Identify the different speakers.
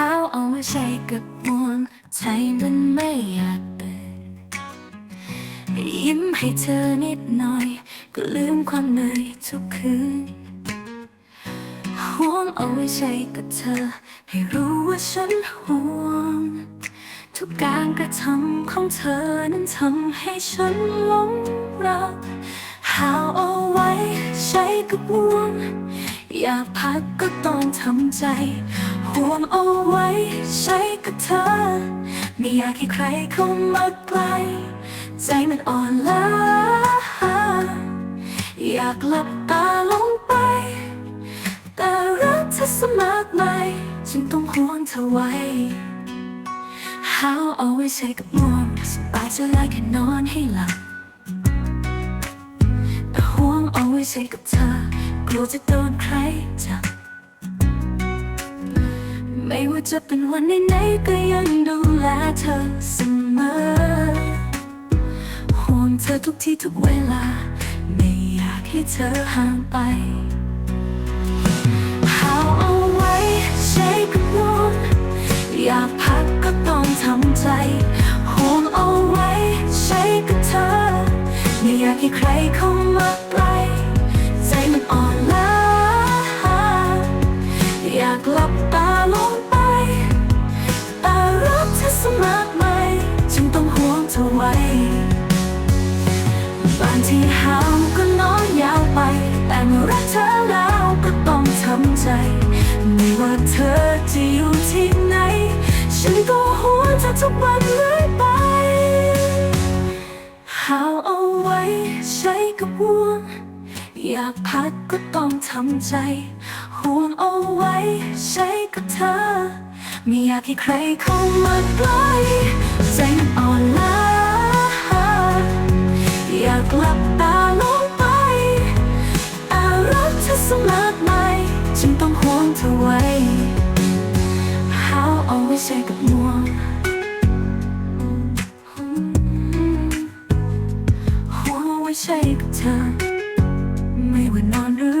Speaker 1: how เอาไว้ใช้กับห่วงใจมันไม่อยากเปิดยิ้มให้เธอนิดหน่อย ก็ลืมความเหนื่อยทุกคืนห่วงเอาไว้ใช้กับเธอ ให้รู้ว่าฉันห่วง ทุกการกระทำของเธอนั้นทำให้ฉันหลงรักหาเอาไว้ใช้กับวง อยากพักก็ต้องทำใจ ห่วงเอาไว้ใช้กับเธอ ไม่อยากให้ใครเข้ามาใกล้ใจมันอ่อนล้าอยากหลับตาลงไป แต่รักเธอสมากมายฉันต้องห่วงเธอไว้ How เอาไว้ใช้กับง่วงสบายจะได้แค่นอนให้หลับแต่ห่วงเอาไว้ใช้กับเธอกลัวจะโดนใครจับ ไม่ว่าจะเป็นวันไหนๆก็ยังดูแลเธอเสมอห่วงเธอทุกที่ทุกเวลา ไม่อยากให้เธอห่างไป How เอาไว้ใช้กับห่วงอยากพักก็ต้องทำใจห่วงเอาไว้ใช้กับเธอ ไม่อยากให้ใครเข้ามาใกล้ใที่ห้ามก็น้อนยาวไป แต่เมื่อรักเธอแล้วก็ต้องทำใจ ไม่ว่าเธอจะอยู่ที่ไหน ฉันก็ห่วงเธอทุกวันเรื่อยไปหาเอาไว้ใช้กับห่วงอยากพักก็ต้องทำใจ ห่วงเอาไว้ใช้กับเธอ ไม่อยากให้ใครเข้ามาใกล้ สักมากมายฉันต้องห่วงเธอไว้ How always ใช้กับงวงห่วงไว้ใช่กับเธอ ไม่ว่านอนหรือ